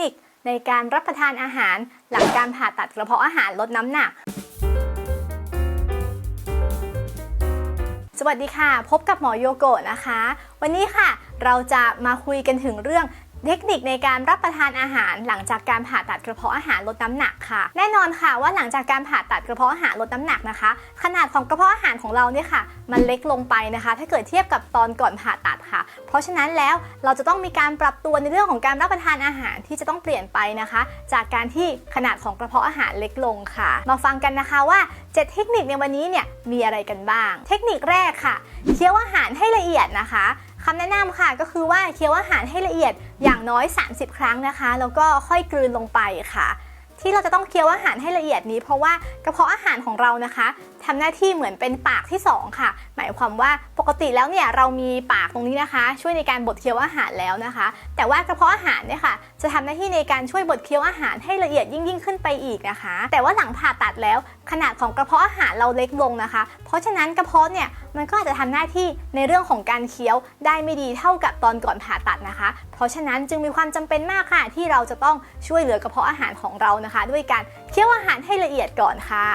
นิค ในการรับประทานอาหาร หลังการผ่าตัดกระเพาะอาหารลดน้ำหนัก สวัสดีค่ะ พบกับหมอโยโกะนะคะ วันนี้ค่ะ เราจะมาคุยกันถึงเรื่อง เทคนิคในการรับประทานอาหารหลังจากการผ่าตัดกระเพาะอาหารลดน้ำหนักค่ะ แน่นอนค่ะว่าหลังจากการผ่าตัดกระเพาะอาหารลดน้ำหนักนะคะ ขนาดของกระเพาะอาหารของเราเนี่ยค่ะ มันเล็กลงไปนะคะ ถ้าเกิดเทียบกับตอนก่อนผ่าตัดค่ะ เพราะฉะนั้นแล้วเราจะต้องมีการปรับตัวในเรื่องของการรับประทานอาหารที่จะต้องเปลี่ยนไปนะคะ จากการที่ขนาดของกระเพาะอาหารเล็กลงค่ะ มาฟังกันนะคะว่า 7 เทคนิคในวันนี้เนี่ยมีอะไรกันบ้าง เทคนิคแรกค่ะเคี้ยวอาหารให้ละเอียดนะคะำแนะนำค่ะก็คือว่าเคี้ยวอาหารให้ละเอียดอย่างน้อย 30 ครั้งนะคะ แล้วก็ค่อยกลืนลงไปค่ะ ที่เราจะต้องเคี้ยวอาหารให้ละเอียดนี้ เพราะว่ากระเพาะอาหารของเรานะคะทำหน้าที่เหมือนเป็นปากที่ 2 ค่ะ หมายความว่าปกติแล้วเนี่ยเรามีปากตรงนี้นะคะ ช่วยในการบดเคี้ยวอาหารแล้วนะคะ แต่ว่ากระเพาะอาหารเนี่ยค่ะ จะทำหน้าที่ในการช่วยบดเคี้ยวอาหารให้ละเอียดยิ่งยิ่งขึ้นไปอีกนะคะ แต่ว่าหลังผ่าตัดแล้ว ขนาดของกระเพาะอาหารเราเล็กลงนะคะ เพราะฉะนั้นกระเพาะเนี่ยมันก็อาจจะทำหน้าที่ในเรื่องของการเคี้ยวได้ไม่ดีเท่ากับตอนก่อนผ่าตัดนะคะ เพราะฉะนั้นจึงมีความจำเป็นมากค่ะที่เราจะต้องช่วยเหลือกระเพาะอาหารของเรานะคะด้วยการเคี้ยวอาหารให้ละเอียดก่อนค่ะ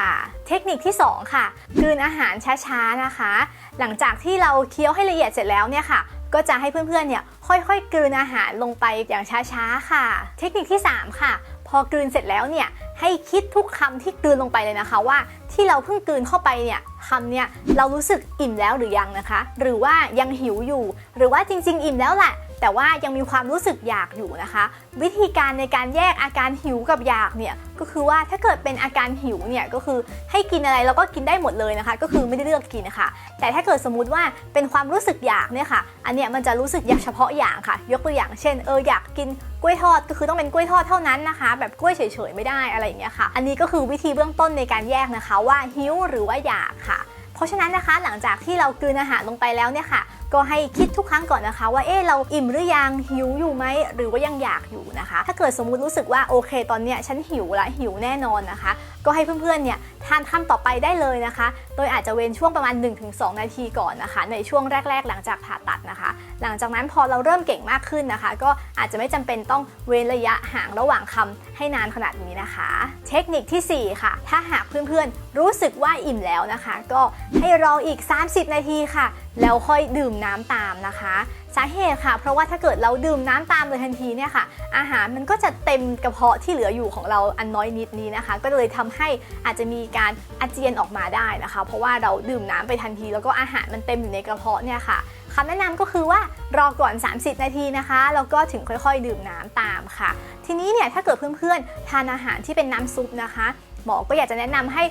เทคนิคที่ 2 ค่ะกลืนอาหารช้าๆนะคะ หลังจากที่เราเคี้ยวให้ละเอียดเสร็จแล้วเนี่ยค่ะ ก็จะให้เพื่อนๆเนี่ยค่อยๆกลืนอาหารลงไปอย่างช้าๆค่ะ เทคนิคที่ 3 ค่ะ พอกลืนเสร็จแล้วเนี่ยให้คิดทุกคำที่กลืนลงไปเลยนะคะว่าที่เราเพิ่งกลืนเข้าไปเนี่ยคำเนี่ยเรารู้สึกอิ่มแล้วหรือยังนะคะ หรือว่ายังหิวอยู่ หรือว่าจริง ๆ อิ่มแล้วแหละ แต่ว่ายังมีความรู้สึกอยากอยู่นะคะ วิธีการในการแยกอาการหิวกับอยากเนี่ยก็คือว่าถ้าเกิดเป็นอาการหิวเนี่ยก็คือให้กินอะไรเราก็กินได้หมดเลยนะคะ ก็คือไม่ได้เลือกกินนะคะแต่ถ้าเกิดสมมุติว่าเป็นความรู้สึกอยากเนี่ยค่ะ อันเนี้ยมันจะรู้สึกอยากเฉพาะอย่างค่ะ ยกตัวอย่างเช่นเอออยากกินกล้วยทอดก็คือต้องเป็นกล้วยทอดเท่านั้นนะคะ แบบกล้วยเฉยๆไม่ได้อะไรอย่างเงี้ยค่ะ อันนี้ก็คือวิธีเบื้องต้นในการแยกนะคะ ว่าหิวหรือว่าอยากค่ะ เพราะฉะนั้นนะคะหลังจากที่เรากลืนอาหารลงไปแล้วเนี่ยค่ะก็ให้คิดทุกครั้งก่อนนะคะ ว่าเอ๊ะเราอิ่มหรือยังหิวอยู่ไหมหรือว่ายังอยากอยู่นะคะ ถ้าเกิดสมมุติรู้สึกว่าโอเค ตอนเนี้ยฉันหิวละหิวแน่นอนนะคะ ก็ให้เพื่อนๆเนี่ยทานคำต่อไปได้เลยนะคะ โดยอาจจะเว้นช่วงประมาณ 1-2 นาทีก่อนนะคะ ในช่วงแรก ๆ หลังจากผ่าตัดนะคะ หลังจากนั้นพอเราเริ่มเก่งมากขึ้นนะคะ ก็อาจจะไม่จำเป็นต้องเว้นระยะห่างระหว่างคำให้นานขนาดนี้นะคะ เทคนิคทีสี่ 4 ค่ะ ถ้าหากเพื่อนๆ รู้สึกว่าอิ่มแล้วนะคะ ก็ให้รออีก 30 นาทีค่ะ แล้วค่อยดื่มน้ำตามนะคะ สาเหตุค่ะ เพราะว่าถ้าเกิดเราดื่มน้ำตามเลยทันทีเนี่ยค่ะ อาหารมันก็จะเต็มกระเพาะที่เหลืออยู่ของเราอันน้อยนิดนี้นะคะ ก็เลยทำให้อาจจะมีการอาเจียนออกมาได้นะคะ เพราะว่าเราดื่มน้ำไปทันที แล้วก็อาหารมันเต็มอยู่ในกระเพาะเนี่ยค่ะคำแนะนำก็คือว่ารอก่อน 30 นาทีนะคะ แล้วก็ถึงค่อยๆ ดื่มน้ำตามค่ะ ทีนี้เนี่ยถ้าเกิดเพื่อนๆ ทานอาหารที่เป็นน้ำซุปนะคะ หมอก็อยากจะแนะนำให้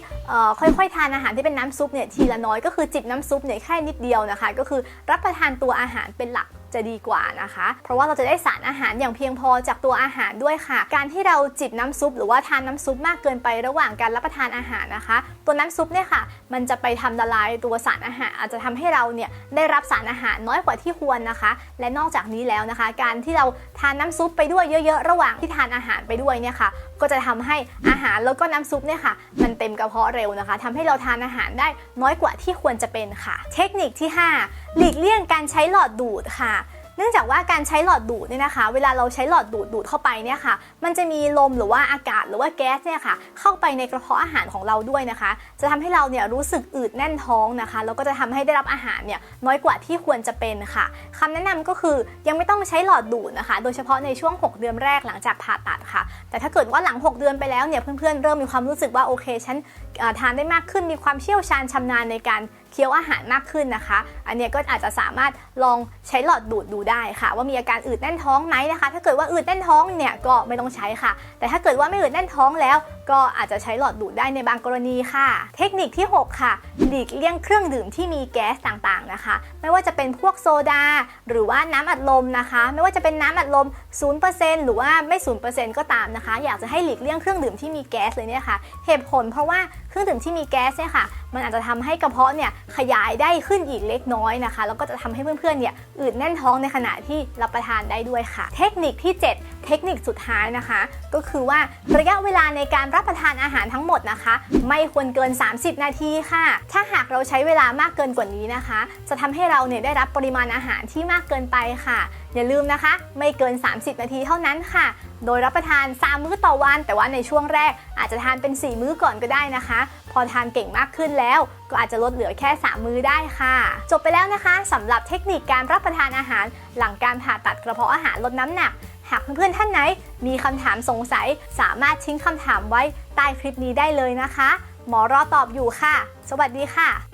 ค่อยๆ ทานอาหารที่เป็นน้ำซุปเนี่ยทีละน้อยก็คือจิบน้ำซุปเนี่ยแค่นิดเดียวนะคะ ก็คือรับประทานตัวอาหารเป็นหลักจะดีกว่านะคะ เพราะว่าเราจะได้สารอาหารอย่างเพียงพอจากตัวอาหารด้วยค่ะ การที่เราจิบน้ำซุป หรือว่าทานน้ำซุปมากเกินไประหว่างการรับประทานอาหารนะคะ ตัวน้ำซุปเนี่ยค่ะ มันจะไปทำละลายตัวสารอาหาร อาจจะทำให้เราเนี่ยได้รับสารอาหารน้อยกว่าที่ควรนะคะ และนอกจากนี้แล้วนะคะ การที่เราทานน้ำซุปไปด้วยเยอะ ๆ ระหว่างที่ทานอาหารไปด้วยเนี่ยค่ะ ก็จะทำให้อาหารแล้วก็น้ำซุปเนี่ยค่ะ มันเต็มกระเพาะเร็วนะคะทำให้เราทานอาหารได้น้อยกว่าที่ควรจะเป็นค่ะ เทคนิคที่ 5 หลีกเลี่ยงการใช้หลอดดูดค่ะ เนื่องจากว่าการใช้หลอดดูดเนี่ยนะคะ เวลาเราใช้หลอดดูดดูดเข้าไปเนี่ยค่ะ มันจะมีลมหรือว่าอากาศหรือว่าแก๊สเนี่ยค่ะ เข้าไปในกระเพาะอาหารของเราด้วยนะคะ จะทำให้เราเนี่ยรู้สึกอืดแน่นท้องนะคะแล้วก็จะทำให้ได้รับอาหารเนี่ยน้อยกว่าที่ควรจะเป็นค่ะคำแนะนำก็คือยังไม่ต้องใช้หลอดดูดนะคะ โดยเฉพาะในช่วง 6 เดือนแรกหลังจากผ่าตัดค่ะ แต่ถ้าเกิดว่าหลัง 6 เดือนไปแล้วเนี่ยเพื่อนๆเริ่มมีความรู้สึกว่าโอเคฉันทานได้มากขึ้นมีความเชี่ยวชาญชำนาญในการ เคี้ยวอาหารมากขึ้นนะคะ อันนี้ก็อาจจะสามารถลองใช้หลอดดูดดูได้ค่ะ ว่ามีอาการอืดแน่นท้องไหมนะคะ ถ้าเกิดว่าอืดแน่นท้องเนี่ยก็ไม่ต้องใช้ค่ะ แต่ถ้าเกิดว่าไม่อืดแน่นท้องแล้ว ก็อาจจะใช้หลอดดูดได้ในบางกรณีค่ะ เทคนิคที่ 6 ค่ะ หลีกเลี่ยงเครื่องดื่มที่มีแก๊สต่างๆนะคะ ไม่ว่าจะเป็นพวกโซดา หรือว่าน้ำอัดลมนะคะ ไม่ว่าจะเป็นน้ำอัดลม 0%หรือว่าไม่ 0%ก็ตามนะคะ อยากจะให้หลีกเลี่ยงเครื่องดื่มที่มีแก๊สเลยเนี่ยค่ะ เหตุผลเพราะว่าเครื่องดื่มที่มีแก๊สเนี่ยค่ะ มันอาจจะทำให้กระเพาะเนี่ยขยายได้ขึ้นอีกเล็กน้อยนะคะ แล้วก็จะทำให้เพื่อนๆเนี่ยอืดแน่นท้องในขณะที่รับประทานได้ด้วยค่ะ เทคนิคที่ 7 เทคนิคสุดท้ายนะคะ ก็คือว่าระยะเวลาในการรับประทานอาหารทั้งหมดนะคะ ไม่ควรเกิน 30 นาทีค่ะ ถ้าหากเราใช้เวลามากเกินกว่านี้นะคะ จะทำให้เราเนี่ยได้รับปริมาณอาหารที่มากเกินไปค่ะ อย่าลืมนะคะ ไม่เกิน 30 นาทีเท่านั้นค่ะ โดยรับประทาน 3 มื้อต่อวัน แต่ว่าในช่วงแรก อาจจะทานเป็น 4 มื้อก่อนก็ได้นะคะ พอทานเก่งมากขึ้นแล้ว ก็อาจจะลดเหลือแค่ 3 มื้อได้ค่ะ จบไปแล้วนะคะสำหรับเทคนิคการรับประทานอาหาร หลังการผ่าตัดกระเพาะอาหารลดน้ำหนักากเพื่อนๆท่านไหน มีคำถามสงสัย สามารถทิ้งคำถามไว้ใต้คลิปนี้ได้เลยนะคะ หมอรอตอบอยู่ค่ะ สวัสดีค่ะ